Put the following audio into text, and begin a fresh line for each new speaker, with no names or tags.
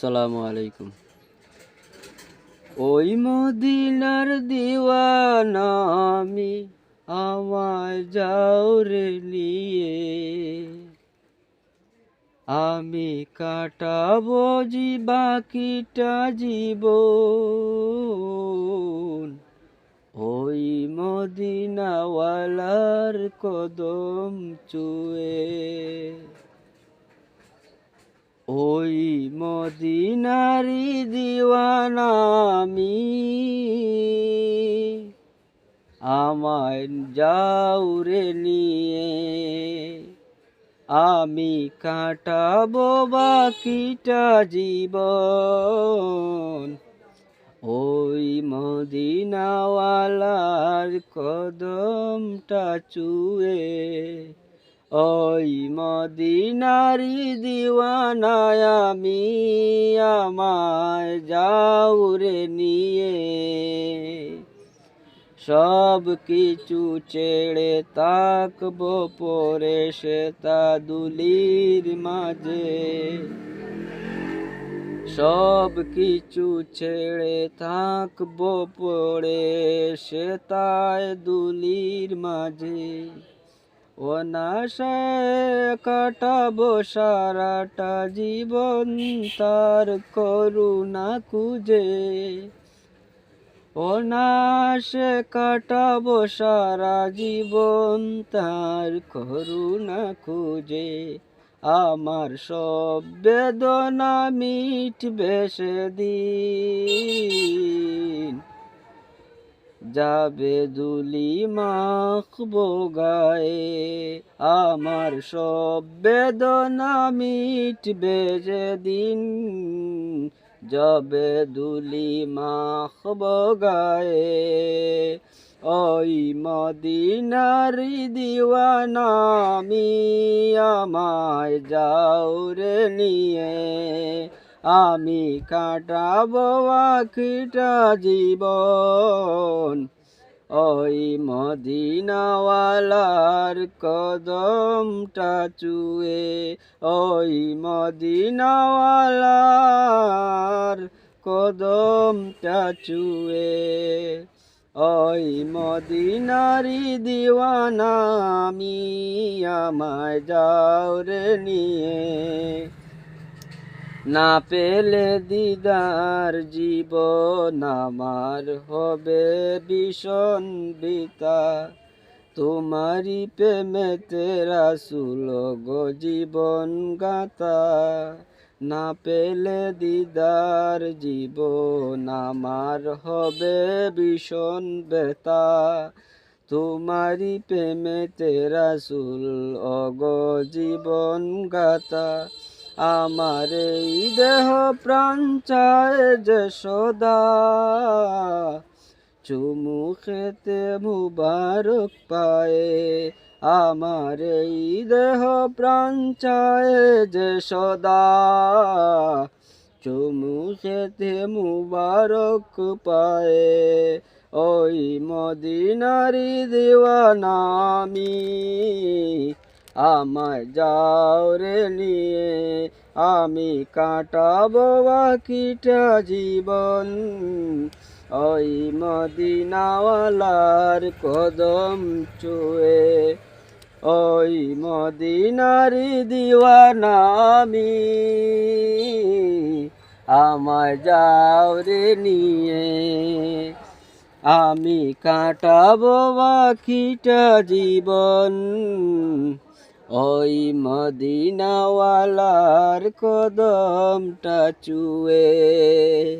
সালামু আলাইকুম। ওই মদিনার দিওয়ানা আমি আমায় যাও রে নিয়ে। আমি কাটাবো জি বাকিটা জীবন। ওই মদিনাওয়ালার কদম চুয়ে। ওই মদিনারি দিওয়ানা আমি। আমায় যাউরে নিয়ে, আমি কাটাবো বাকিটা জীবন। ওই মদিনাওয়ালার কদমটা চুয়ে ওই মদিনারি দিওয়ানায় আমি আমায় যাউরে নিয়ে। সব কিছু ছেড়ে তাকবো পরে সে তা দুলির মাঝে। সব কিছু ছেড়ে থাকব পড়ে সে তাই দুলির মাঝে। ও নাশায় কাটাবো সারাটা জীবন তার করুণা খুঁজে। ও নাশে কাটাবো সারা জীবন তার করুণা খুঁজে। আমার সব বেদনা মিটবে সেদিন। যাবে দুলি মাখবো গায়ে আমার সব বেদনা মিটবে যেদিন। যাবে দুলি মাখবো গায়ে ওই মদিনারি দিওয়ানা আমি আমায় যাও রে নিয়ে। আমি কাটাবো আখিটা জীবন। ওই মদিনাওয়ালার কদমটা চুয়ে, ওই মদিনাওয়ালার কদমটা চুয়ে। ওই মদিনারি দিওয়ানা আমি, আমায় যাও রে নিয়ে। না পেলে দিদার জীবন আমার হবে ভীষণ বিতা তোমারি প্রেমেতে রাসুল গো জীবন গাতা না পেলে দিদার জীবন আমার হবে ভীষণ বেতা তোমারি প্রেমেতে রাসুল অগ জীবন গাতা আমার এই দেহ প্রাণ চায় যে সদা চুমু খেতে মুবারক পায়ে, আমার এই দেহ প্রাণ চায় যে সদা চুমু খেতে মুবারক পায়ে, ওই মদিনারি দিওয়ানা আমি। আমায় যাও রে নিয়ে, আমি কাটাবো বাকিটা জীবন। ওই মদিনাওয়ালার কদম চুয়ে, ওই মদিনারি দিওয়ানা আমি। আমায় যাও রে নিয়ে, আমি কাটাবো বাকিটা জীবন। ওই মদিনাওয়ালার কদমটা চুয়ে।